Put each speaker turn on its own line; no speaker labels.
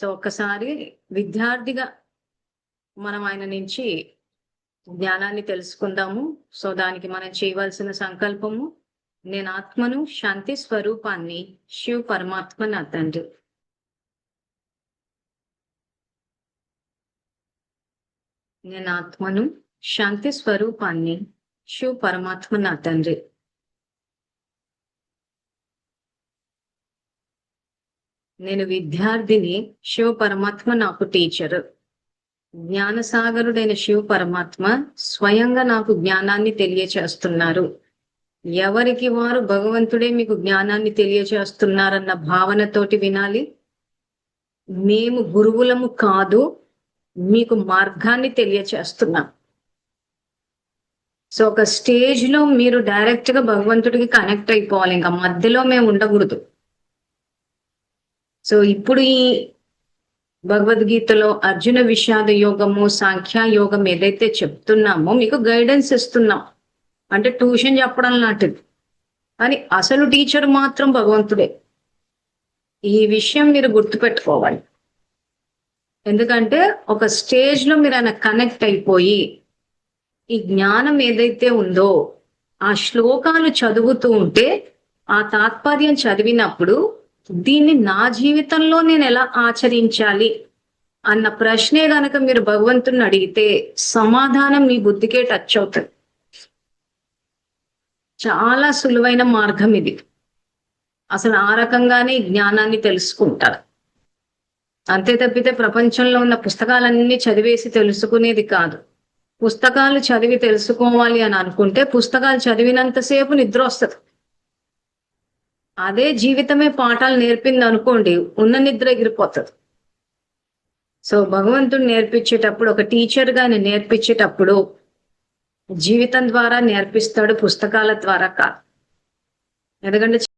So ఒక్కసారి విద్యార్థిగా మనం ఆయన నుంచి జ్ఞానాన్ని తెలుసుకుందాము. సో దానికి మనం చేయవలసిన సంకల్పము నేను ఆత్మను శాంతి స్వరూపాన్ని శివ పరమాత్మ నా తండ్రి నేను ఆత్మను శాంతి స్వరూపాన్ని శివ పరమాత్మ నా తండ్రి నేను విద్యార్థిని శివ పరమాత్మ నాకు టీచర్ జ్ఞానసాగరుడైన శివ పరమాత్మ స్వయంగా నాకు జ్ఞానాన్ని తెలియచేస్తున్నారు. ఎవరికి వారు భగవంతుడే మీకు జ్ఞానాన్ని తెలియచేస్తున్నారన్న భావనతోటి వినాలి. మేము గురువులము కాదు మీకు మార్గాన్ని తెలియచేస్తున్నాం. సో ఒక స్టేజ్లో మీరు డైరెక్ట్గా భగవంతుడికి కనెక్ట్ అయిపోవాలి. ఇంకా మధ్యలో మేము ఉండకూడదు. సో ఇప్పుడు ఈ భగవద్గీతలో అర్జున విషాద యోగము సాంఖ్య యోగం ఏదైతే చెప్తున్నామో మీకు గైడెన్స్ ఇస్తున్నాం. అంటే ట్యూషన్ చెప్పడం లాంటిది. కానీ అసలు టీచర్ మాత్రం భగవంతుడే. ఈ విషయం మీరు గుర్తుపెట్టుకోవాలి. ఎందుకంటే ఒక స్టేజ్లో మీరు ఆయన కనెక్ట్ అయిపోయి ఈ జ్ఞానం ఏదైతే ఉందో ఆ శ్లోకాలు చదువుతూ ఉంటే ఆ తాత్పర్యం చదివినప్పుడు దీన్ని నా జీవితంలో నేను ఎలా ఆచరించాలి అన్న ప్రశ్నే గనక మీరు భగవంతుని అడిగితే సమాధానం మీ బుద్ధికే టచ్ అవుతుంది. చాలా సులువైన మార్గం ఇది. అసలు ఆ రకంగానే జ్ఞానాన్ని తెలుసుకుంటారు. అంతే తప్పితే ప్రపంచంలో ఉన్న పుస్తకాలన్నీ చదివేసి తెలుసుకునేది కాదు. పుస్తకాలు చదివి తెలుసుకోవాలి అని అనుకుంటే పుస్తకాలు చదివినంతసేపు నిద్ర వస్తుంది. అదే జీవితమే పాఠాలు నేర్పింది అనుకోండి ఉన్న నిద్ర ఎగిరిపోతుంది. సో భగవంతుడు నేర్పించేటప్పుడు ఒక టీచర్గా నేర్పించేటప్పుడు జీవితం ద్వారా నేర్పిస్తాడు పుస్తకాల ద్వారా కాదు. ఎందుకంటే